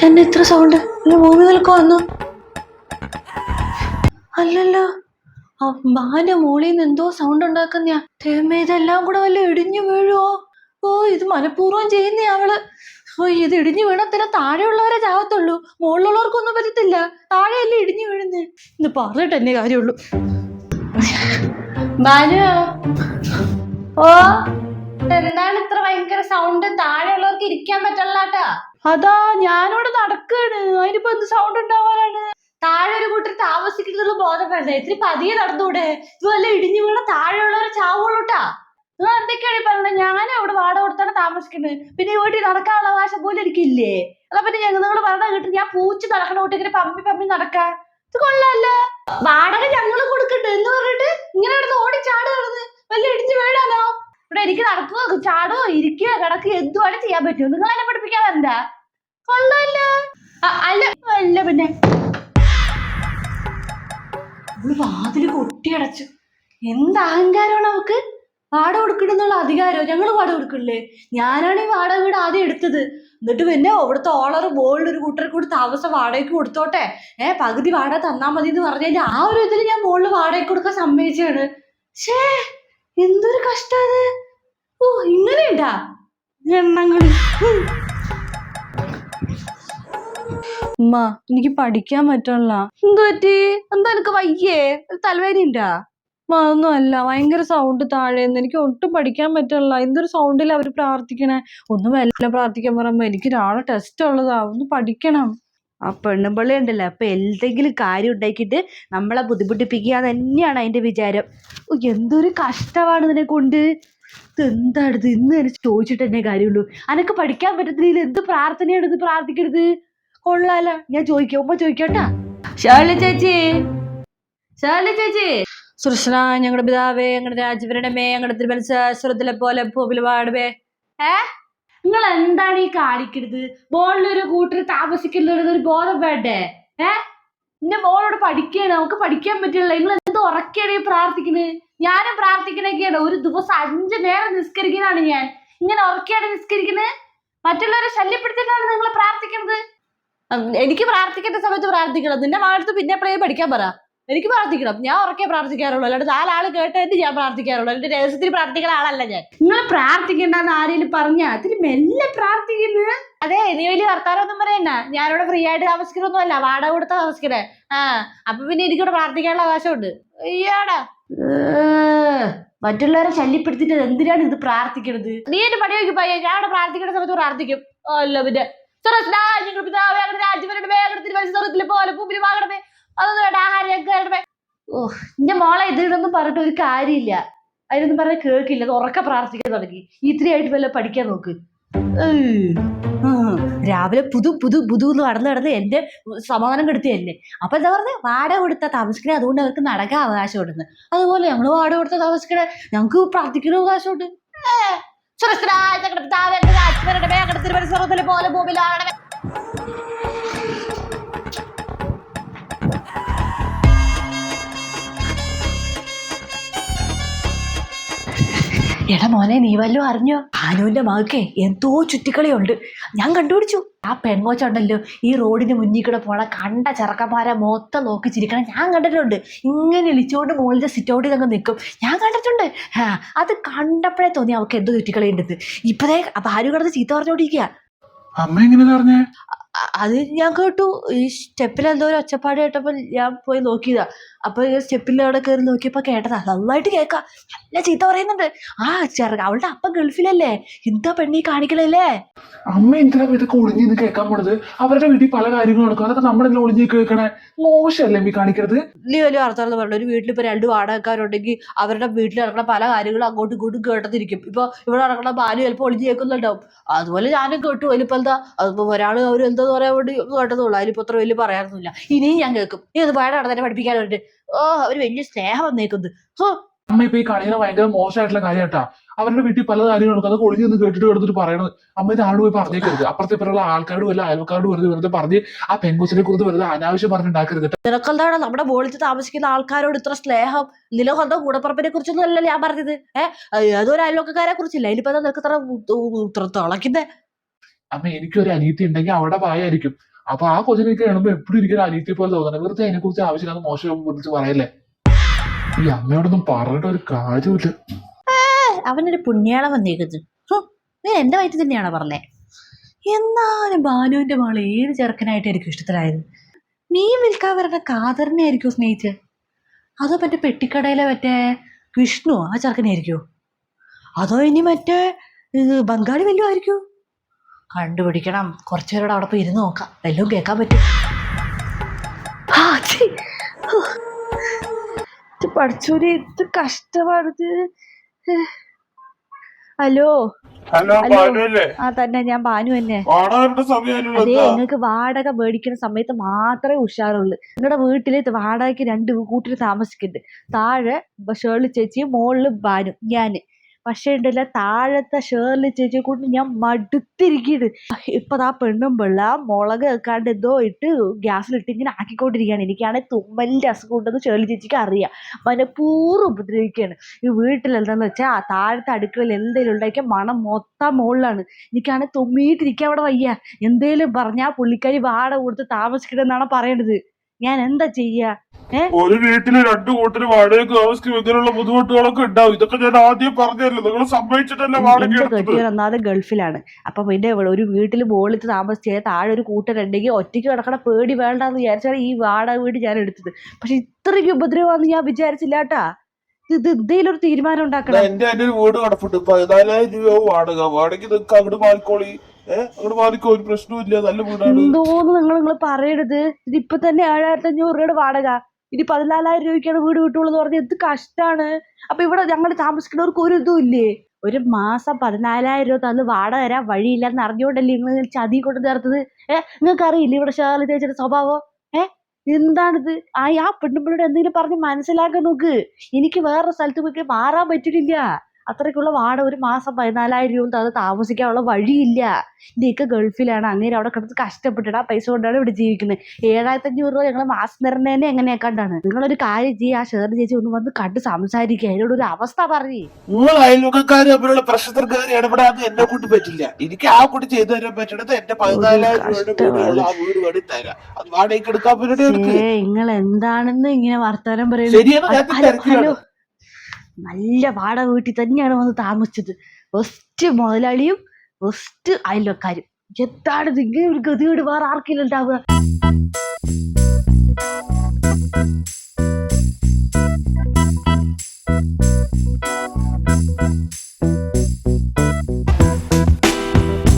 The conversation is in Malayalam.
തന്നെ ഇത്ര സൗണ്ട് ഭൂമി നിൽക്കോ വന്നു അല്ലല്ലോ. ആ ബാന്റെ മോളിൽ നിന്ന് എന്തോ സൗണ്ട് ഉണ്ടാക്കുന്നയാ. തേമ ഇതെല്ലാം കൂടെ വല്ല ഇടിഞ്ഞു വീഴുവോ? ഓ ഇത് മനഃപൂർവം ചെയ്യുന്നേ അവൾ ഓ ഇത് ഇടിഞ്ഞു വീണത്തില്ല താഴെയുള്ളവരെ ചാവത്തുള്ളൂ മുകളിലുള്ളവർക്കൊന്നും പറ്റത്തില്ല. താഴെയല്ലേ ഇടിഞ്ഞു വീഴുന്നേ. ഇത് പറഞ്ഞിട്ട് എന്നെ കാര്യമുള്ളൂ. ഓ എന്താണ് ഇത്ര ഭയങ്കര സൗണ്ട് താഴെയുള്ളവർക്ക് ഇരിക്കാൻ പറ്റല്ലാട്ടാ അതാ ഞാനിവിടെ നടക്കാണ്. അതിനിപ്പോ എന്ത് സൗണ്ട് ഉണ്ടാവാനാണ്? താഴെ ഒരു കൂട്ടർ താമസിക്കുന്നത് വേണ്ട ഇത്തിരി പതിയെ നടന്നൂടെ. ഇത് വല്ല ഇടിഞ്ഞു വീണ താഴെയുള്ളവരെ ചാവുള്ളൂട്ടാ നിങ്ങൾ എന്തൊക്കെയാണ് പറഞ്ഞത്? ഞാനും അവിടെ വാടക കൊടുത്താണ് താമസിക്കുന്നത്. പിന്നെ ഈ വീട്ടിൽ നടക്കാനുള്ള അവകാശം പോലും എനിക്കില്ലേ? അതാ പിന്നെ ഞങ്ങൾ നിങ്ങൾ പറഞ്ഞ കിട്ടും ഞാൻ പൂച്ച് നടക്കണ കൂട്ടി ഇങ്ങനെ പമ്പി പമ്പി നടക്കാ. ഇത് കൊള്ളാല്ല. വാടക ഞങ്ങൾ കൊടുക്കട്ടെ എന്ന് പറഞ്ഞിട്ട് ഇങ്ങനെ കിടന്ന് ഓടി ചാട് കിടന്ന് വല്ല ഇടിഞ്ഞു വീഴാനോ? ഇവിടെ എനിക്ക് നടക്കുക ചാടോ ഇരിക്കുക കിടക്കുക എന്തുവാണ് ചെയ്യാൻ പറ്റുമോ നിങ്ങൾ എന്നെ പഠിപ്പിക്കാൻ വരണ്ട കൊള്ളാലോ. അ- അല്ല അല്ല പിന്നെ. വാതിൽ കൊട്ടിയടച്ചു. എന്ത് അഹങ്കാരമാണ് അവക്ക്? വാട കൊടുക്കണമെന്നുള്ള അധികാരം? ഞങ്ങൾ വാട കൊടുക്കില്ലേ ഞാനാണ് ഈ വാട വീട് ആദ്യം എടുത്തത്. എന്നിട്ട് പിന്നെ അവിടുത്തെ ഓളർ ബോളിൽ ഒരു കൂട്ടർ കൂടി താമസം വാടകയ്ക്ക് കൊടുത്തോട്ടെ? ഏഹ് പകുതി വാടക തന്നാ മതി എന്ന് പറഞ്ഞതിന്റെ ആ ഒരു ഇതിൽ ഞാൻ ബോളിൽ വാടകയ്ക്ക് കൊടുക്കാൻ സമ്മതിച്ചാണ് ഷേ എന്തൊരു കഷ്ടാ അത്. ഓ ഇങ്ങനെയുണ്ടാ? എണ്ണങ്ങൾ. ഉമ്മ എനിക്ക് പഠിക്കാൻ പറ്റണില്ല. എന്തു പറ്റി? എന്താ എനിക്ക് വയ്യേ? തലവേദന ഉണ്ടാ അതൊന്നും അല്ല. ഭയങ്കര സൗണ്ട് താഴേന്ന്. എനിക്ക് ഒട്ടും പഠിക്കാൻ പറ്റണില്ല. എന്തൊരു സൗണ്ടിൽ അവർ പ്രാർത്ഥിക്കണേ? ഒന്നും വല്ല പ്രാർത്ഥിക്കാൻ പറയുമ്പോ എനിക്ക് നാളെ ടെസ്റ്റ് ഉള്ളതാ. ഒന്ന് പഠിക്കണം. ആ പെണ്ണുമ്പള്ളി ഉണ്ടല്ലോ. അപ്പൊ എന്തെങ്കിലും കാര്യം ഉണ്ടാക്കിയിട്ട് നമ്മളെ ബുദ്ധിമുട്ടിപ്പിക്കുക തന്നെയാണ് അതിന്റെ വിചാരം. എന്തൊരു കഷ്ടമാണ് ഇതിനെ കൊണ്ട്. ഇതെന്താണ് ഇത് ഇന്ന് എനിക്ക് ചോദിച്ചിട്ട് തന്നെ കാര്യമുള്ളൂ. അനക്ക് പഠിക്കാൻ പറ്റത്തില്ല എന്ത് പ്രാർത്ഥനയാണ് ഇത് പ്രാർത്ഥിക്കരുത് കൊള്ളാല. ഞാൻ ചോദിക്കാം ഉമ്മ ചോദിക്കട്ടാ. ഷേർലി ചേച്ചി. ഷേർലി ചേച്ചി. സുരക്ഷന ഞങ്ങളുടെ പിതാവേ ഞങ്ങളുടെ രാജവരണമേ ഞങ്ങളുടെ തിരുവനന്തപുരത്തിലെ പോലെ ഭൂമിൽ വാടുവേ. നിങ്ങൾ എന്താണ് ഈ കാണിക്കരുത് ബോളിലൊരു കൂട്ടർ താമസിക്കുന്നത് ഒരു ബോധം വേണ്ടേ? ഏ? എന്റെ മോളോട് പഠിക്കാണ് നമുക്ക് പഠിക്കാൻ പറ്റില്ല നിങ്ങൾ എന്ത് ഉറക്കാണ് ഈ പ്രാർത്ഥിക്കുന്നത് ഞാനും പ്രാർത്ഥിക്കണൊക്കെയാണ് ഒരു ദിവസം അഞ്ചു നേരം നിസ്കരിക്കുന്നതാണ് ഞാൻ. ഇങ്ങനെ ഉറക്കെയാണ് നിസ്കരിക്കുന്നത് മറ്റുള്ളവരെ ശല്യപ്പെടുത്തിയിട്ടാണ് നിങ്ങൾ പ്രാർത്ഥിക്കുന്നത്? എനിക്ക് പ്രാർത്ഥിക്കേണ്ട സമയത്ത് പ്രാർത്ഥിക്കണം. നിന്റെ മകളടുത്ത് പിന്നെ എപ്പോഴേ പഠിക്കാൻ പറ. എനിക്ക് പ്രാർത്ഥിക്കണം. ഞാൻ ഉറക്കെ പ്രാർത്ഥിക്കാറുള്ളൂ. അല്ലാണ്ട് നാലാൾ കേട്ടതിന് ഞാൻ പ്രാർത്ഥിക്കാറുള്ളൂ. എന്റെ രഹസ്യത്തിൽ പ്രാർത്ഥിക്കുന്ന ആളല്ല ഞാൻ. നിങ്ങൾ പ്രാർത്ഥിക്കണ്ടെന്ന് ആരെങ്കിലും പറഞ്ഞ അതിന് മെല്ലെ പ്രാർത്ഥിക്കുന്നു. അതെ നീ വലിയ വർത്താനൊന്നും പറയണ്ട. ഞാനിവിടെ ഫ്രീ ആയിട്ട് താമസിക്കുന്നൊന്നുമല്ല. വാടക കൊടുത്താ താമസിക്കണേ ആ അപ്പൊ പിന്നെ എനിക്കിവിടെ പ്രാർത്ഥിക്കാനുള്ള അവകാശമുണ്ട്. അയ്യാടാ. മറ്റുള്ളവരെ ശല്യപ്പെടുത്തിട്ട് എന്തിനാണ് ഇത് പ്രാർത്ഥിക്കണത്? നീ എന്റെ പണി നോക്കി പയ്യ. ഞാൻ ഇവിടെ പ്രാർത്ഥിക്കുന്ന സമയത്ത് പ്രാർത്ഥിക്കും. അല്ല പിന്നെ. എന്റെ മോളെ ഇതിനൊന്നും ഇതൊന്നും പറഞ്ഞിട്ട് ഒരു കാര്യമില്ല. അതിനൊന്നും പറഞ്ഞ കേൾക്കില്ല അത് ഉറക്കെ പ്രാർത്ഥിക്കാൻ തുടങ്ങി. ഇത്രയായിട്ട് വല്ല പഠിക്കാൻ നോക്ക്. രാവിലെ പുതു പുതു പുതു എന്ന് നടന്ന് നടന്ന് എന്റെ സമാധാനം കെടുത്തി എന്നെ. അപ്പൊ എന്താ പറഞ്ഞ? വാട കൊടുത്ത താമസിക്കണേ അതുകൊണ്ട് അവർക്ക് നടക്കാൻ അവകാശം ഉണ്ടെന്ന്. അതുപോലെ ഞങ്ങൾ വാട കൊടുത്ത താമസിക്കണേ ഞങ്ങൾക്ക് പ്രാർത്ഥിക്കുന്ന അവകാശമുണ്ട് സുരക്ഷ പോലെ ഭൂമിയിൽ എടാ മോനെ നീ വല്ലോ അറിഞ്ഞോ? ആനുവിന്റെ മകക്കെ എന്തോ ചുറ്റിക്കളിയുണ്ട്. ഞാൻ കണ്ടുപിടിച്ചു. ആ പെൺകോച്ചുണ്ടല്ലോ ഈ റോഡിന് മുന്നിൽ കൂടെ പോണ കണ്ട ചെറുക്കന്മാരെ മൊത്തം നോക്കി ചിരിക്കണം. ഞാൻ കണ്ടിട്ടുണ്ട്. ഇങ്ങനെ ഇളിച്ചുകൊണ്ട് മുകളിലെ സിറ്റൗട്ടിൽ അങ്ങ് നിൽക്കും. ഞാൻ കണ്ടിട്ടുണ്ട്. ആ അത് കണ്ടപ്പോഴേ തോന്നി അവൾക്ക് എന്തോ ചുറ്റിക്കളി ഉണ്ടെന്ന് ഇപ്പതേ ഭാര്യ കിടന്ന് ചീത്ത പറഞ്ഞോണ്ടിരിക്കുക അമ്മ എങ്ങനെ അറിഞ്ഞേ? അ- അത് ഞാൻ കേട്ടു. ഈ സ്റ്റെപ്പിൽ എന്തോ ഒരു ഒച്ചപ്പാട് കേട്ടപ്പോൾ ഞാൻ പോയി നോക്കിയതാ. അപ്പൊ ഈ സ്റ്റെപ്പിൽ അവിടെ കയറി നോക്കിയപ്പോ കേട്ടതാ. നന്നായിട്ട് കേൾക്കാം. നല്ല ചീത്ത പറയുന്നുണ്ട്. ആ ചെറുക്ക അവളുടെ അപ്പം ഗൾഫിലല്ലേ? എന്താ പെണ്ണീ കാണിക്കണല്ലേ അമ്മ എന്തിനാ ഇതൊക്കെ ഒളിഞ്ഞിന്ന് കേൾക്കാൻ പോണത്? അവരുടെ വീട്ടിൽ പല കാര്യങ്ങളും നടക്കും. അതൊക്കെ നമ്മളെന്തിനാ ഒളിഞ്ഞു കേൾക്കണേ? മോശമല്ലേ ഈ കാണിക്കരുത് വലിയ വലിയ വാർത്തകൾ പറഞ്ഞു ഒരു വീട്ടിൽ ഇപ്പൊ രണ്ട് വാടകക്കാരുണ്ടെങ്കിൽ അവരുടെ വീട്ടിൽ നടക്കുന്ന പല കാര്യങ്ങളും അങ്ങോട്ടും ഇങ്ങോട്ടും കേട്ടതിരിക്കും. ഇപ്പൊ ഇവിടെ നടക്കുന്ന ബാലു ചിലപ്പോൾ ഒളിഞ്ഞു കേൾക്കുന്നുണ്ടാവും. അതുപോലെ ഞാനും കേട്ടു. അതിലിപ്പോ എന്താ? അതിപ്പോ ഒരാൾ അവർ എന്താ പറയാൻ വേണ്ടി കേട്ടതുള്ളൂ. അതിലിപ്പോ അത്ര വലിയ പറയാറൊന്നുമില്ല ഇനിയും ഞാൻ കേൾക്കും. ഇനി അത് പാടെ നടന്നെ പഠിപ്പിക്കാൻ വേണ്ടി ഓ അവർ വലിയ സ്നേഹം വന്നേക്കുന്നത്. അമ്മ ഇപ്പൊ ഈ കാണിക്കുന്ന ഭയങ്കര മോശമായിട്ടുള്ള കാര്യം കേട്ടാ അവരുടെ വീട്ടിൽ പല കാര്യങ്ങളും അത് കൊളിഞ്ഞു നിന്ന് കേട്ടിട്ട് എടുത്തിട്ട് പറയണത്. അമ്മ ഇത് ആരോട് പോയി പറഞ്ഞേക്കരുത്. അപ്പുറത്തെ ഇപ്പുറമുള്ള ആൾക്കാരോട് വല്ല അയൽക്കാരോട് വെറുതെ വെറുതെ പറഞ്ഞ് ആ പെങ്കുസിനെ കുറിച്ച് വെറുതെ അനാവശ്യം പറഞ്ഞുണ്ടാക്കരുത് കേട്ടോ. നിനക്കെന്താണ് നമ്മുടെ ബോളിച്ച് താമസിക്കുന്ന ആൾക്കാരോട് ഇത്ര സ്നേഹം? നില സ്വന്തം കൂടപ്പറപ്പിനെ കുറിച്ചൊന്നും അല്ലല്ലോ ഞാൻ പറഞ്ഞത്. ഏഹ് അതൊരു അയൽവക്കക്കാരെ കുറിച്ചില്ല? ഇനിയിപ്പോ നിനക്ക് ഇത്ര ഇത്ര തിളക്കുന്നേ അമ്മ എനിക്കൊരു അനീതി ഉണ്ടെങ്കിൽ അവിടെ പായായിരിക്കും. അപ്പൊ ആ കൊച്ചിനെ കാണുമ്പോ എപ്പോഴും ഇരിക്കുന്ന അനീതി പോലെ തോന്നണം. വെറുതെ അതിനെ കുറിച്ച് ആവശ്യമില്ലാതെ മോശം കുറിച്ച് പറയല്ലേ? ഈ അമ്മയോടൊന്നും പറഞ്ഞിട്ട് ഒരു കാര്യമില്ല അവനൊരു പുണ്യാളം വന്നേക്കുന്നത് നീ എന്റെ വയറ്റിൽ തന്നെയാണോ പറഞ്ഞേ? എന്നാലും ബാലുവിന്റെ മകൾ ഏത് ചെറുക്കനായിട്ടായിരിക്കും ഇഷ്ടത്തിലായത്? മീൻ വിൽക്കാൻ വരുന്ന കാതറിനെ ആയിരിക്കും സ്നേഹിച്ച്? അതോ മറ്റേ പെട്ടിക്കടയിലെ മറ്റേ വിഷ്ണു ആ ചെറുക്കനായിരിക്കുമോ അതോ ഇനി മറ്റേ ബംഗാളി വല്ലതും ആയിരിക്കോ കണ്ടുപിടിക്കണം. കുറച്ചു പേരോട് അവിടെ പോയി ഇരുന്ന് നോക്കാം. വല്ലതും കേൾക്കാൻ പറ്റും. ഇത് പഠിച്ചോര് ഇത് കഷ്ടമാണിത്. ഹലോ. ഹലോ. ആ തന്നെ. ഞാൻ ബാനു തന്നെ. അതെ നിങ്ങൾക്ക് വാടക മേടിക്കുന്ന സമയത്ത് മാത്രമേ ഉഷാറുള്ളൂ. നിങ്ങളുടെ വീട്ടിൽ വാടകയ്ക്ക് രണ്ട് കൂട്ടര് താമസിക്കുന്നുണ്ട്. താഴെ ഷേളി ചേച്ചിയും മുകളിൽ ബാനു ഞാൻ. പക്ഷേ ഉണ്ടല്ല താഴത്തെ ഷേർലി ചേച്ചി കൊണ്ട് ഞാൻ മടുത്തിരിക്കുന്നത് ഇപ്പൊ ആ പെണ്ണും പിള്ള മുളക് വെക്കാണ്ട് എന്തോ ഇട്ട് ഗ്യാസിലിട്ട് ഇങ്ങനെ ആക്കിക്കൊണ്ടിരിക്കുകയാണ്. എനിക്കാണെങ്കിൽ തുമ്മലിന്റെ അസുഖം ഉണ്ടെന്ന് ഷേർലി ചേച്ചിക്ക് അറിയാം. മനഃപൂർവം ഉപദ്രവിക്കുകയാണ്. ഈ വീട്ടിൽ എന്താന്ന് വെച്ചാൽ ആ താഴത്തെ അടുക്കളയിൽ എന്തെങ്കിലും ഉണ്ടാക്കിയ മണം മൊത്തം മുകളിലാണ്. എനിക്കാണെങ്കിൽ തുമ്മിയിട്ടിരിക്കാൻ അവിടെ വയ്യ. എന്തേലും പറഞ്ഞാൽ പുള്ളിക്കാരി വാട കൊടുത്ത് താമസിക്കണമെന്നാണ് പറയണത്. ഞാൻ എന്താ ചെയ്യാ ഒരു വീട്ടിൽ രണ്ടു കൂട്ടര് വാടകയ്ക്ക് താമസിക്കും ഇങ്ങനെയുള്ള ബുദ്ധിമുട്ടുകളൊക്കെ ഉണ്ടാവും. ഇതൊക്കെ ഞാൻ ആദ്യം പറഞ്ഞല്ലോ നിങ്ങൾ സമ്മതിച്ചിട്ടല്ല വാടക ഒന്നാമത് ഗൾഫിലാണ്. അപ്പൊ പിന്നെ ഇവിടെ ഒരു വീട്ടിൽ മുകളിൽ താമസിച്ചേ താഴെ ഒരു കൂട്ടരുണ്ടെങ്കിൽ ഒറ്റയ്ക്ക് കിടക്കണ പേടി വേണ്ടെന്ന് വിചാരിച്ചാണ് ഈ വാടക വീട് ഞാൻ എടുത്തത്. പക്ഷെ ഇത്രയ്ക്ക് ഉപദ്രവമാണെന്ന് ഞാൻ വിചാരിച്ചില്ല കേട്ടാ. ഇത് എന്തെങ്കിലും ഒരു തീരുമാനം ഉണ്ടാക്കണം. എന്റെ വീട് കിടപ്പുണ്ട്. പതിനാലായിരം രൂപ വാടക. വാടക നിങ്ങൾക്ക് അങ്ങോട്ട് മാറിക്കോളി. ഏഹ് ഒരു പ്രശ്നവും നല്ല നിങ്ങൾ നിങ്ങൾ പറയരുത് ഇതിപ്പൊ തന്നെ ഏഴായിരത്തി അഞ്ഞൂറ് രൂപയുടെ വാടക. ഇനി പതിനാലായിരം രൂപയ്ക്കാണ് വീട് കിട്ടുള്ളൂ എന്ന് പറഞ്ഞാൽ എന്ത് കഷ്ടാണ്? അപ്പൊ ഇവിടെ ഞങ്ങൾ താമസിക്കുന്നവർക്ക് ഒരു ഇതും ഇല്ലേ? ഒരു മാസം പതിനാലായിരം രൂപ തന്നെ വാടക തരാൻ വഴിയില്ലെന്ന് അറിഞ്ഞുകൊണ്ടല്ലേ നിങ്ങൾ ചതി കൊണ്ട് ചേർത്തത് ഏഹ് നിങ്ങൾക്ക് അറിയില്ല ഇവിടെ ഷേർലി ചേച്ചിയുടെ സ്വഭാവം? ഏ? എന്താണിത്? ആ ആ പെണ്ണുമ്പിളോട് എന്തെങ്കിലും പറഞ്ഞ് മനസ്സിലാക്കാൻ നോക്ക്. എനിക്ക് വേറെ സ്ഥലത്ത് പോയി മാറാൻ പറ്റില്ല അത്രയ്ക്കുള്ള വാടക ഒരു മാസം പതിനാലായിരം രൂപ അത് താമസിക്കാനുള്ള വഴിയില്ല. ഇന്ത്യയ്ക്ക് ഗൾഫിലാണ്. അങ്ങനെ അവിടെ കിടന്ന് കഷ്ടപ്പെട്ടിട്ട് ആ പൈസ കൊണ്ടാണ് ഇവിടെ ജീവിക്കുന്നത് ഏഴായിരത്തി അഞ്ഞൂറ് രൂപ ഞങ്ങൾ മാസം തരുന്നതന്നെ എങ്ങനെയാക്കാണ്ടാണ്? നിങ്ങളൊരു കാര്യം ചെയ്യുക ആ ഷെയർ ചേച്ചി ഒന്ന് വന്ന് കണ്ട് സംസാരിക്കുക അതിനോട് ഒരു അവസ്ഥ പറയേ നിങ്ങൾ അയൽവക്കക്കാര് തമ്മിലുള്ള പ്രശ്നത്തിൽ ഇടപെടാൻ എന്നെ കൊണ്ട് പറ്റില്ല. എനിക്ക് ആ കൂടി ചെയ്തു തരാൻ പറ്റണത് എന്റെ പതിനാലായിരം രൂപ ആ വീട് വേണ്ടി തരാം. അത് വാടകയ്ക്ക് എടുക്കാൻ പറ്റണേ ഏ നിങ്ങൾ എന്താണെന്ന് ഇങ്ങനെ വർത്താനം പറയുന്നത് ശരിയാണ്. ഹലോ നല്ല വാടക വീട്ടിൽ തന്നെയാണ് വന്ന് താമസിച്ചത്. ഫസ്റ്റ് മുതലാളിയും ഫസ്റ്റ് അയൽവക്കാരും. എന്താണ് ഇങ്ങനെ ഒരു ഗതികേട് വേറെ ആർക്കില്ല ഉണ്ടാവുക